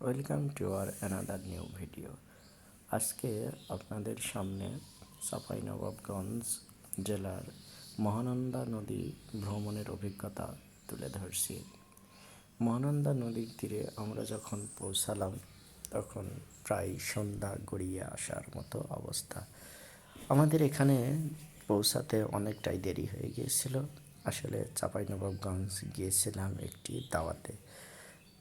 Welcome to our another new video আজকে আপনাদের সামনে চাঁপাইনবাবগঞ্জ জেলার মহানন্দা নদী ভ্রমণের অভিজ্ঞতা তুলে ধরছি। মহানন্দা নদীর তীরে আমরা যখন পৌঁছালাম, তখন প্রায় সন্ধ্যা গড়িয়ে আসার মতো অবস্থা। আমাদের এখানে পৌঁছাতে অনেকটাই দেরি হয়ে গিয়েছিল। আসলে চাঁপাইনবাবগঞ্জ গিয়েছিলাম একটি দাওয়াতে।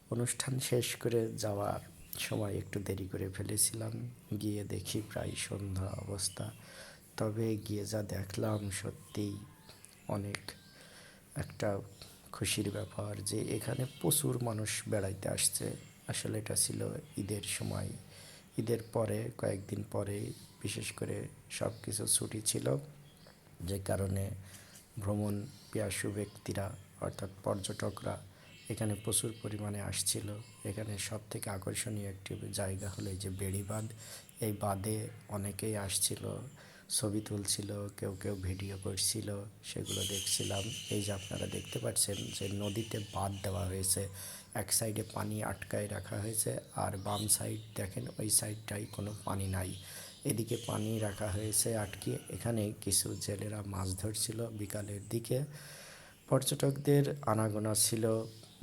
অনুষ্ঠান শেষ করে যাওয়ার সময় একটু দেরি করে ফেলেছিলাম। গিয়ে দেখি প্রায় সন্ধ্যা অবস্থা। তবে গিয়ে যা দেখলাম সত্যিই অনেক একটা খুশির ব্যাপার যে এখানে প্রচুর মানুষ বেড়াইতে আসছে। আসলে এটা ছিল ঈদের সময়। ঈদের পরে, কয়েকদিন পরে, বিশেষ করে সব কিছু ছুটি ছিল। যে কারণে ভ্রমণ পিয়াসু ব্যক্তিরা, অর্থাৎ পর্যটকরা এখানে প্রচুর পরিমাণে আসছিল। এখানে সব থেকে আকর্ষণীয় একটি জায়গা হলো এই যে বেড়িবাঁধ এই বাঁধে অনেকেই আসছিল, ছবি তুলছিল, কেউ কেউ ভিডিও করছিল, সেগুলো দেখছিলাম। এই যে আপনারা দেখতে পাচ্ছেন যে নদীতে বাঁধ দেওয়া হয়েছে। এক সাইডে পানি আটকায় রাখা হয়েছে আর বাম সাইড দেখেন ওই সাইডটাই কোনো পানি নাই। এদিকে পানি রাখা হয়েছে আটকে। এখানে কিছু জেলেরা মাছ ধরছিল বিকালের দিকে। পর্যটকদের আনাগোনা ছিল।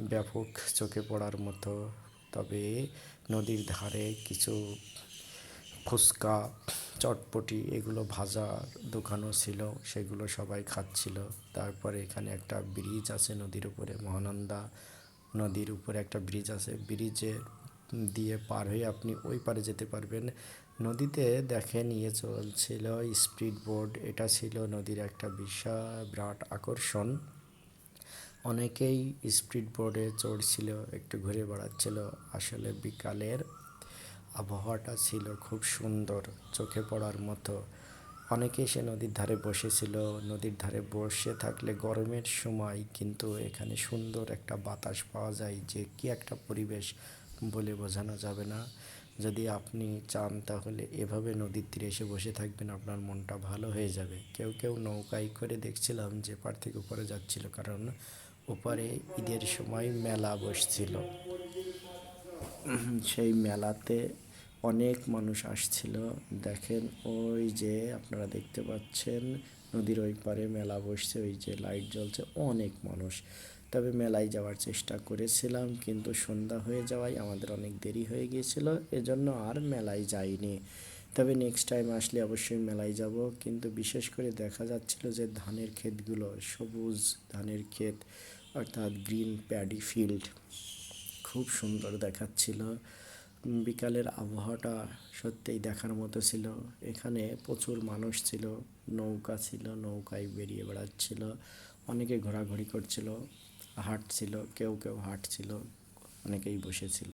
ব্যাপক চোখে পড়ার মতো। তবে নদীর ধারে কিছু ফুচকা, চটপটি এগুলো ভাজা দোকানও ছিল, সেগুলো সবাই খাচ্ছিল। তারপরে এখানে একটা ব্রিজ আছে নদীর উপরে, মহানন্দা নদীর উপরে একটা ব্রিজ আছে। ব্রিজে দিয়ে পার হয়ে আপনি ওই পারে যেতে পারবেন। নদীতে দেখেন ইয়ে চলছিল স্পিড বোর্ড এটা ছিল নদীর একটা বিশাল, বিরাট আকর্ষণ। অনেকেই স্পিড বোর্ডে চড়ছিল, একটু ঘুরে বেড়াচ্ছিল। আসলে বিকালের আবহাওয়াটা ছিল খুব সুন্দর, চোখে পড়ার মতো। অনেকে এসে নদীর ধারে বসেছিল। নদীর ধারে বসে থাকলে গরমের সময় কিন্তু এখানে সুন্দর একটা বাতাস পাওয়া যায়, যে কি একটা পরিবেশ বলে বোঝানো যাবে না। যদি আপনি চান তাহলে এভাবে নদীর তীরে এসে বসে থাকবেন, আপনার মনটা ভালো হয়ে যাবে। কেউ কেউ নৌকায় করে দেখছিলাম যে পার থেকে উপরে যাচ্ছিল, কারণ ওপারে ঈদের সময় মেলা বসছিল। সেই মেলাতে অনেক মানুষ আসছিল। দেখেন ওই যে আপনারা দেখতে পাচ্ছেন, নদীর ওই পারে মেলা বসছে, ওই যে লাইট জ্বলছে, অনেক মানুষ। তবে মেলায় যাওয়ার চেষ্টা করেছিলাম, কিন্তু সন্ধ্যা হয়ে যাওয়ায় আমাদের অনেক দেরি হয়ে গিয়েছিল, এজন্য আর মেলায় যাইনি। তবে নেক্সট টাইম আসলে অবশ্যই মেলায় যাব। কিন্তু বিশেষ করে দেখা যাচ্ছিল যে ধানের ক্ষেতগুলো সবুজ ধানের ক্ষেত, অর্থাৎ গ্রিন প্যাডি ফিল্ড খুব সুন্দর দেখাচ্ছিল। বিকালের আবহাওয়াটা সত্যিই দেখার মতো ছিল। এখানে প্রচুর মানুষ ছিল, নৌকা ছিল, নৌকায় বেরিয়ে বেড়াচ্ছিল, অনেকে ঘোরাঘুরি করছিল, হাঁটছিল, কেউ কেউ হাঁটছিল, অনেকেই বসেছিল।